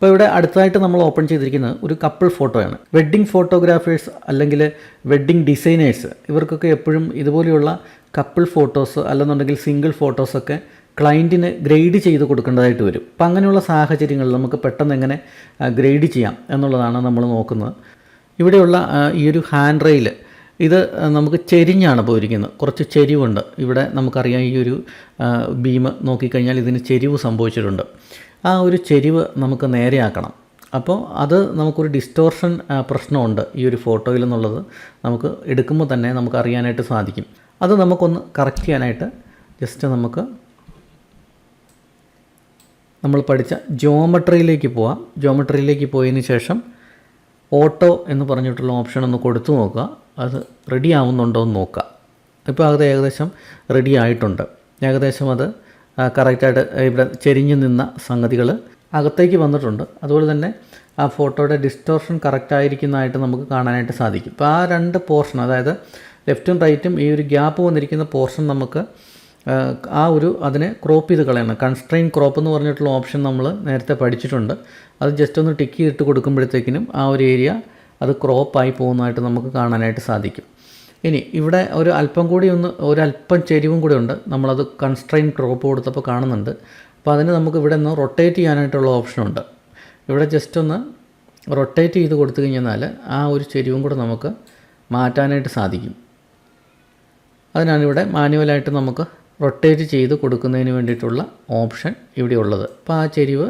ഇപ്പോൾ ഇവിടെ അടുത്തതായിട്ട് നമ്മൾ ഓപ്പൺ ചെയ്തിരിക്കുന്നത് ഒരു കപ്പിൾ ഫോട്ടോയാണ് വെഡ്ഡിംഗ് ഫോട്ടോഗ്രാഫേഴ്സ് അല്ലെങ്കിൽ വെഡ്ഡിംഗ് ഡിസൈനേഴ്സ് ഇവർക്കൊക്കെ എപ്പോഴും ഇതുപോലെയുള്ള കപ്പിൾ ഫോട്ടോസ് അല്ലെന്നുണ്ടെങ്കിൽ സിംഗിൾ ഫോട്ടോസൊക്കെ ക്ലയന്റിന് ഗ്രേഡ് ചെയ്ത് കൊടുക്കേണ്ടതായിട്ട് വരും. അപ്പം അങ്ങനെയുള്ള സാഹചര്യങ്ങളിൽ നമുക്ക് പെട്ടെന്ന് എങ്ങനെ ഗ്രേഡ് ചെയ്യാം എന്നുള്ളതാണ് നമ്മൾ നോക്കുന്നത്. ഇവിടെയുള്ള ഈ ഒരു ഹാൻഡ് റെയിൽ ഇത് നമുക്ക് ചെരിഞ്ഞാണ് പോയിരിക്കുന്നത്. കുറച്ച് ചെരിവുണ്ട്. ഇവിടെ നമുക്കറിയാം ഈ ഒരു ബീം നോക്കിക്കഴിഞ്ഞാൽ ഇതിന് ചെരിവ് സംഭവിച്ചിട്ടുണ്ട്. ആ ഒരു ചെരിവ് നമുക്ക് നേരെയാക്കണം. അപ്പോൾ അത് നമുക്കൊരു ഡിസ്റ്റോർഷൻ പ്രശ്നമുണ്ട് ഈ ഒരു ഫോട്ടോയിൽ എന്നുള്ളത് നമുക്ക് എടുക്കുമ്പോൾ തന്നെ നമുക്ക് അറിയാനായിട്ട് സാധിക്കും. അത് നമുക്കൊന്ന് കറക്റ്റ് ചെയ്യാനായിട്ട് ജസ്റ്റ് നമുക്ക് നമ്മൾ പഠിച്ച ജോമെട്രിയിലേക്ക് പോവാം. ജോമെട്രിയിലേക്ക് പോയതിന് ശേഷം ഓട്ടോ എന്ന് പറഞ്ഞിട്ടുള്ള ഓപ്ഷൻ ഒന്ന് കൊടുത്തു നോക്കുക. അത് റെഡി ആവുന്നുണ്ടോ എന്ന് നോക്കുക. ഇപ്പോൾ അത് ഏകദേശം റെഡി ആയിട്ടുണ്ട്. ഏകദേശം അത് കറക്റ്റായിട്ട് ഇവിടെ ചെരിഞ്ഞു നിന്ന സംഗതികൾ അകത്തേക്ക് വന്നിട്ടുണ്ട്. അതുപോലെ തന്നെ ആ ഫോട്ടോയുടെ ഡിസ്റ്റോർഷൻ കറക്റ്റ് ആയിരിക്കുന്നതായിട്ട് നമുക്ക് കാണാനായിട്ട് സാധിക്കും. അപ്പോൾ ആ രണ്ട് പോർഷൻ അതായത് ലെഫ്റ്റും റൈറ്റും ഈ ഒരു ഗ്യാപ്പ് വന്നിരിക്കുന്ന പോർഷൻ നമുക്ക് ആ, ആ ഒരു അതിനെ ക്രോപ്പ് ചെയ്ത് കളയണം. കൺസ്ട്രെയിൻ ക്രോപ്പ് എന്ന് പറഞ്ഞിട്ടുള്ള ഓപ്ഷൻ നമ്മൾ നേരത്തെ പഠിച്ചിട്ടുണ്ട്. അത് ജസ്റ്റ് ഒന്ന് ടിക്ക് ചെയ്തിട്ട് കൊടുക്കുമ്പോഴത്തേക്കിനും ആ ഒരു ഏരിയ അത് ക്രോപ്പായി പോകുന്നതായിട്ട് നമുക്ക് കാണാനായിട്ട് സാധിക്കും. ഇനി ഇവിടെ ഒരു അല്പം കൂടി ഒന്ന് ഒരല്പം ചെരിവും കൂടി ഉണ്ട്. നമ്മളത് കൺസ്ട്രെയിൻ ക്രോപ്പ് കൊടുത്തപ്പോൾ കാണുന്നുണ്ട്. അപ്പോൾ അതിന് നമുക്ക് ഇവിടെ ഒന്ന് റൊട്ടേറ്റ് ചെയ്യാനായിട്ടുള്ള ഓപ്ഷനുണ്ട് ഇവിടെ ജസ്റ്റ് ഒന്ന് റൊട്ടേറ്റ് ചെയ്ത് കൊടുത്തു കഴിഞ്ഞാൽ ആ ഒരു ചെരിവും കൂടെ നമുക്ക് മാറ്റാനായിട്ട് സാധിക്കും. അതിനാണ് ഇവിടെ മാനുവലായിട്ട് നമുക്ക് റൊട്ടേറ്റ് ചെയ്ത് കൊടുക്കുന്നതിന് വേണ്ടിയിട്ടുള്ള ഓപ്ഷൻ ഇവിടെ ഉള്ളത്. അപ്പോൾ ആ ചെരിവ്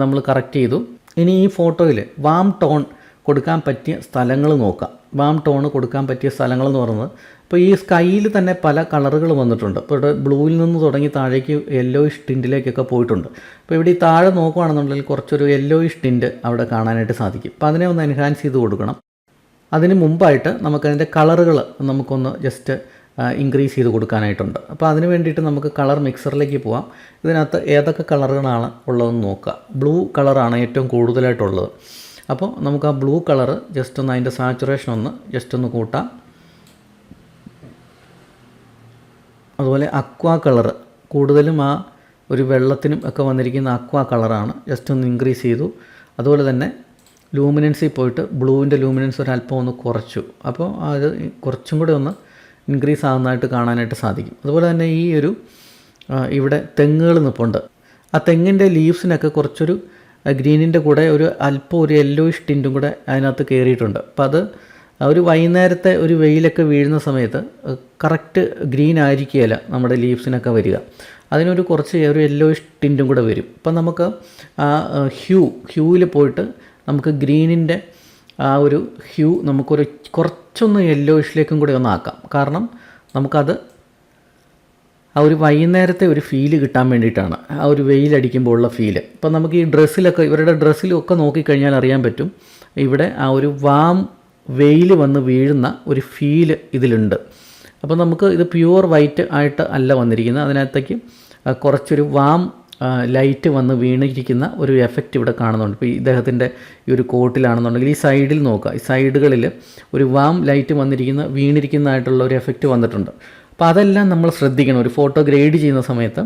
നമ്മൾ കറക്റ്റ് ചെയ്തു. ഇനി ഈ ഫോട്ടോയിൽ വാം ടോൺ കൊടുക്കാൻ പറ്റിയ സ്ഥലങ്ങൾ നോക്കാം. വാം ടോൺ കൊടുക്കാൻ പറ്റിയ സ്ഥലങ്ങൾ എന്ന് പറയുന്നത് ഇപ്പോൾ ഈ സ്കൈയിൽ തന്നെ പല കളറുകൾ വന്നിട്ടുണ്ട്. ഇപ്പോൾ ഇവിടെ ബ്ലൂവിൽ നിന്ന് തുടങ്ങി താഴേക്ക് യെല്ലോയിഷ് ടിന്റിലേക്കൊക്കെ പോയിട്ടുണ്ട്. അപ്പോൾ ഇവിടെ ഈ താഴെ നോക്കുകയാണെന്നുണ്ടെങ്കിൽ കുറച്ചൊരു യെല്ലോയിഷ് ടിന്റ് അവിടെ കാണാനായിട്ട് സാധിക്കും. അപ്പോൾ അതിനെ ഒന്ന് എൻഹാൻസ് ചെയ്ത് കൊടുക്കണം. അതിന് മുമ്പായിട്ട് നമുക്കതിന്റെ കളറുകൾ നമുക്കൊന്ന് ജസ്റ്റ് ഇൻക്രീസ് ചെയ്ത് കൊടുക്കാനായിട്ടുണ്ട്. അപ്പോൾ അതിന് വേണ്ടിയിട്ട് നമുക്ക് കളർ മിക്സറിലേക്ക് പോവാം. ഇതിനകത്ത് ഏതൊക്കെ കളറുകളാണ് ഉള്ളതെന്ന് നോക്കുക ബ്ലൂ കളറാണ് ഏറ്റവും കൂടുതലായിട്ടുള്ളത്. അപ്പോൾ നമുക്ക് ആ ബ്ലൂ കളർ ജസ്റ്റ് ഒന്ന് അതിന്റെ സാച്ചുറേഷൻ ഒന്ന് ജസ്റ്റ് ഒന്ന് കൂട്ടാം. അതുപോലെ അക്വാ കളർ കൂടുതലും ആ ഒരു വെള്ളത്തിനും ഒക്കെ വന്നിരിക്കുന്ന അക്വാ കളറാണ് ജസ്റ്റ് ഒന്ന് ഇൻക്രീസ് ചെയ്തു. അതുപോലെ തന്നെ ലൂമിനൻസിൽ പോയിട്ട് ബ്ലൂവിന്റെ ലൂമിനൻസ് ഒരല്പം ഒന്ന് കുറച്ചു. അപ്പോൾ അത് കുറച്ചും കൂടെ ഒന്ന് ഇൻക്രീസ് ആകുന്നതായിട്ട് കാണാനായിട്ട് സാധിക്കും. അതുപോലെ തന്നെ ഈ ഒരു ഇവിടെ തെങ്ങുകൾ നിൽപ്പുണ്ട് ആ തെങ്ങിന്റെ ലീവ്സിനൊക്കെ കുറച്ചൊരു ഗ്രീനിന്റെ കൂടെ ഒരു അല്പം ഒരു യെല്ലോയിഷ് ടിന്റും കൂടെ അതിനകത്ത് കയറിയിട്ടുണ്ട്. അപ്പോൾ അത് ഒരു വൈകുന്നേരത്തെ ഒരു വെയിലൊക്കെ വീഴുന്ന സമയത്ത് കറക്റ്റ് ഗ്രീൻ ആയിരിക്കുകയില്ല നമ്മുടെ ലീവ്സിനൊക്കെ വരിക. അതിനൊരു കുറച്ച് ഒരു യെല്ലോയിഷ് ടിന്റും കൂടെ വരും. അപ്പം നമുക്ക് ആ ഹ്യൂ ഹ്യൂവിൽ പോയിട്ട് നമുക്ക് ഗ്രീനിന്റെ ആ ഒരു ഹ്യൂ നമുക്കൊരു കുറച്ചൊന്ന് യെല്ലോയിഷിലേക്കും കൂടെ ഒന്ന് ആക്കാം. കാരണം നമുക്കത് ആ ഒരു വൈകുന്നേരത്തെ ഒരു ഫീൽ കിട്ടാൻ വേണ്ടിയിട്ടാണ്. ആ ഒരു വെയിലടിക്കുമ്പോൾ ഉള്ള ഫീൽ ഇപ്പം നമുക്ക് ഈ ഡ്രസ്സിലൊക്കെ ഇവരുടെ ഡ്രസ്സിലൊക്കെ നോക്കിക്കഴിഞ്ഞാൽ അറിയാൻ പറ്റും. ഇവിടെ ആ ഒരു വാം വെയിൽ വന്ന് വീഴുന്ന ഒരു ഫീൽ ഇതിലുണ്ട്. അപ്പോൾ നമുക്ക് ഇത് പ്യുവർ വൈറ്റ് ആയിട്ട് അല്ല വന്നിരിക്കുന്നത്. അതിനകത്തേക്ക് കുറച്ചൊരു വാം ലൈറ്റ് വന്ന് വീണിരിക്കുന്ന ഒരു എഫക്റ്റ് ഇവിടെ കാണുന്നുണ്ട്. ഇപ്പോൾ ഇദ്ദേഹത്തിന്റെ ഈ ഒരു കോട്ടിലാണെന്നുണ്ടെങ്കിൽ ഈ സൈഡിൽ നോക്കുക. ഈ സൈഡുകളിൽ ഒരു വാം ലൈറ്റ് വന്നിരിക്കുന്ന വീണിരിക്കുന്നതായിട്ടുള്ള ഒരു എഫക്റ്റ് വന്നിട്ടുണ്ട്. അപ്പോൾ അതെല്ലാം നമ്മൾ ശ്രദ്ധിക്കണം. ഒരു ഫോട്ടോ ഗ്രേഡ് ചെയ്യുന്ന സമയത്ത്